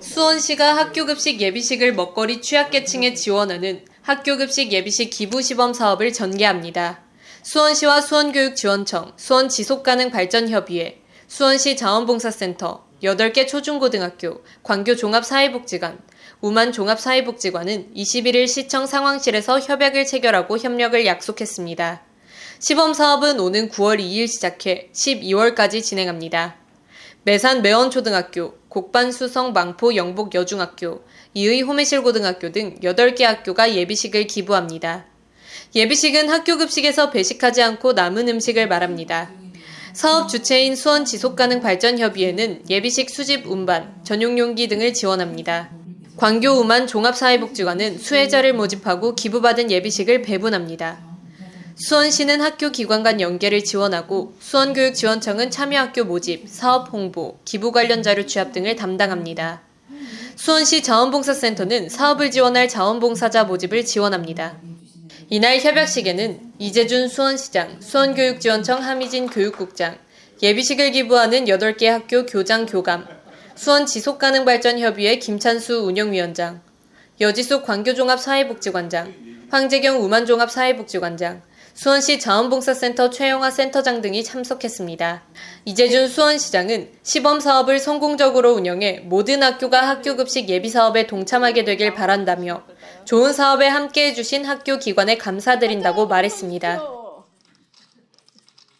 수원시가 학교급식 예비식을 먹거리 취약계층에 지원하는 학교급식 예비식 기부 시범 사업을 전개합니다. 수원시와 수원교육지원청, 수원지속가능발전협의회, 수원시 자원봉사센터, 8개 초중고등학교, 광교 종합사회복지관, 우만 종합사회복지관은 21일 시청 상황실에서 협약을 체결하고 협력을 약속했습니다. 시범 사업은 오는 9월 2일 시작해 12월까지 진행합니다. 매산 매원초등학교, 곡반수성 망포 영복 여중학교, 이의 호매실고등학교 등 8개 학교가 예비식을 기부합니다. 예비식은 학교 급식에서 배식하지 않고 남은 음식을 말합니다. 사업 주체인 수원 지속가능발전협의회는 예비식 수집 운반, 전용용기 등을 지원합니다. 광교 우만 종합사회복지관은 수혜자를 모집하고 기부받은 예비식을 배분합니다. 수원시는 학교 기관 간 연계를 지원하고 수원교육지원청은 참여학교 모집, 사업 홍보, 기부 관련 자료 취합 등을 담당합니다. 수원시 자원봉사센터는 사업을 지원할 자원봉사자 모집을 지원합니다. 이날 협약식에는 이재준 수원시장, 수원교육지원청 하미진 교육국장, 예비식을 기부하는 8개 학교 교장 교감, 수원 지속가능발전협의회 김찬수 운영위원장, 여지숙 광교종합사회복지관장, 황재경 우만종합사회복지관장, 수원시 자원봉사센터 최영화 센터장 등이 참석했습니다. 이재준 수원시장은 시범 사업을 성공적으로 운영해 모든 학교가 학교 급식 예비 사업에 동참하게 되길 바란다며 좋은 사업에 함께해 주신 학교 기관에 감사드린다고 말했습니다.